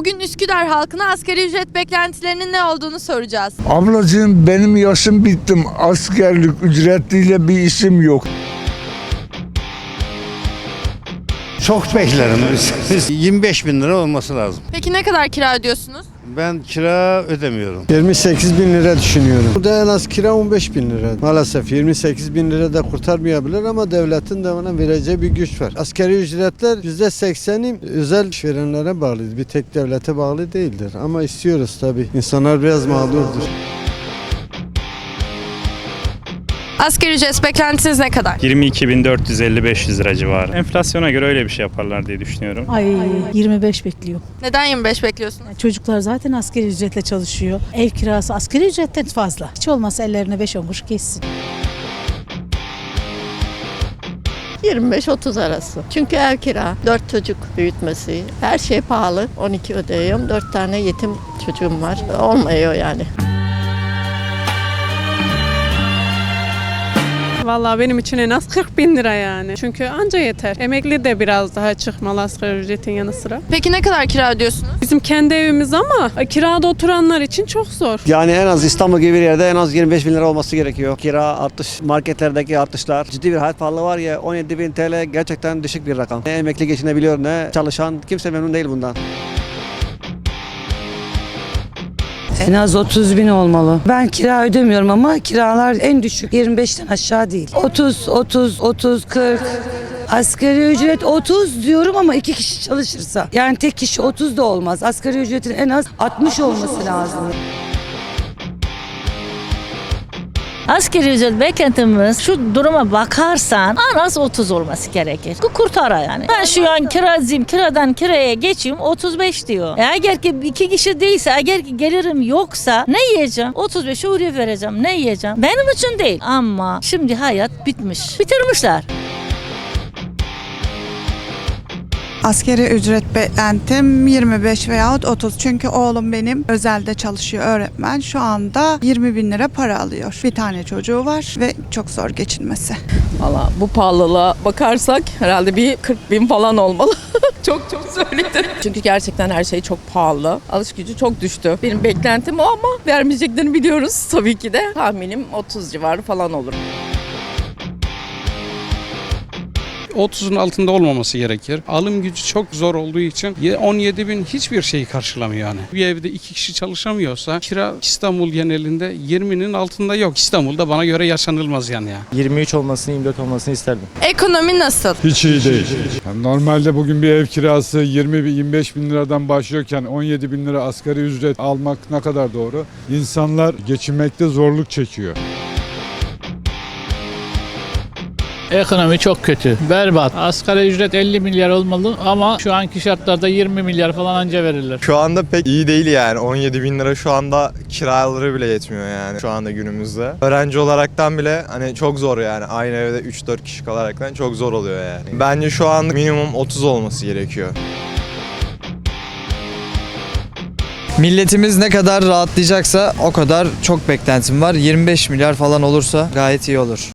Bugün Üsküdar halkına asgari ücret beklentilerinin ne olduğunu soracağız. Ablacığım benim yaşım bittim. Askerlik ücretliyle bir işim yok. Çok beklerim. 25 bin lira olması lazım. Peki ne kadar kira ödüyorsunuz? Ben kira ödemiyorum. 28 bin lira düşünüyorum. Burada en az kira 15 bin lira. Maalesef 28 bin lira da kurtarmayabilir ama devletin de ona vereceği bir güç var. Askeri ücretler %80'i özel işverenlere bağlı. Bir tek devlete bağlı değildir. Ama istiyoruz tabii. İnsanlar biraz mağdurdur. Asgari ücret beklentiniz ne kadar? 22.450-500 lira civarı. Enflasyona göre öyle bir şey yaparlar diye düşünüyorum. Ay 25 bekliyor. Neden 25 bekliyorsunuz? Çocuklar zaten asgari ücretle çalışıyor. Ev kirası asgari ücretten fazla. Hiç olmazsa ellerine 5 kuruş geçsin. 25-30 arası. Çünkü ev kira, 4 çocuk büyütmesi, her şey pahalı. 12 ödüyorum, 4 tane yetim çocuğum var. Olmuyor yani. Vallahi benim için en az 40 bin lira yani. Çünkü anca yeter. Emekli de biraz daha çıkmalı asgari ücretin yanı sıra. Peki ne kadar kira ödüyorsunuz? Bizim kendi evimiz ama kirada oturanlar için çok zor. Yani en az İstanbul gibi bir yerde en az 25 bin lira olması gerekiyor. Kira artış, marketlerdeki artışlar, ciddi bir hayat pahalı var ya 17 bin TL gerçekten düşük bir rakam. Ne emekli geçinebiliyor ne çalışan kimse memnun değil bundan. En az 30 bin olmalı. Ben kira ödemiyorum ama kiralar en düşük 25'ten aşağı değil. 30, 30, 30, 40. Asgari ücret 30 diyorum ama iki kişi çalışırsa. Yani tek kişi 30 da olmaz. Asgari ücretin en az 60 olması lazım. Asgari ücret beklentimiz şu duruma bakarsan en az 30 olması gerekir. Bu kurtar yani. Ben şu an kiracıyım kiradan kiraya geçeyim 35 diyor. E eğer ki iki kişi değilse eğer ki gelirim yoksa ne yiyeceğim? 35 oraya vereceğim ne yiyeceğim? Benim için değil ama şimdi hayat bitmiş. Bitirmişler. Askeri ücret beklentim 25 veyahut 30. Çünkü oğlum benim özelde çalışıyor öğretmen. Şu anda 20 bin lira para alıyor. Bir tane çocuğu var ve çok zor geçinmesi. Valla bu pahalılığa bakarsak herhalde bir 40 bin falan olmalı. çok çok söyledim. Çünkü gerçekten her şey çok pahalı. Alış gücü çok düştü. Benim beklentim o ama vermeyeceklerini biliyoruz tabii ki de. Tahminim 30 civarı falan olur. 30'un altında olmaması gerekir. Alım gücü çok zor olduğu için 17 bin hiçbir şeyi karşılamıyor yani. Bir evde iki kişi çalışamıyorsa kira İstanbul genelinde 20'nin altında yok. İstanbul'da bana göre yaşanılmaz yani ya. 23 olmasını 24 olmasını isterdim. Ekonomi nasıl? Hiç iyi değil. Yani normalde bugün bir ev kirası 20 bin 25 bin liradan başlıyorken 17 bin lira asgari ücret almak ne kadar doğru? İnsanlar geçinmekte zorluk çekiyor. Ekonomi çok kötü. Berbat. Asgari ücret 50 milyar olmalı ama şu anki şartlarda 20 milyar falan anca verirler. Şu anda pek iyi değil yani. 17 bin lira şu anda kiraları bile yetmiyor yani şu anda günümüzde. Öğrenci olaraktan bile hani çok zor yani. Aynı evde 3-4 kişi kalaraktan çok zor oluyor yani. Bence şu an minimum 30 olması gerekiyor. Milletimiz ne kadar rahatlayacaksa o kadar çok beklentim var. 25 milyar falan olursa gayet iyi olur.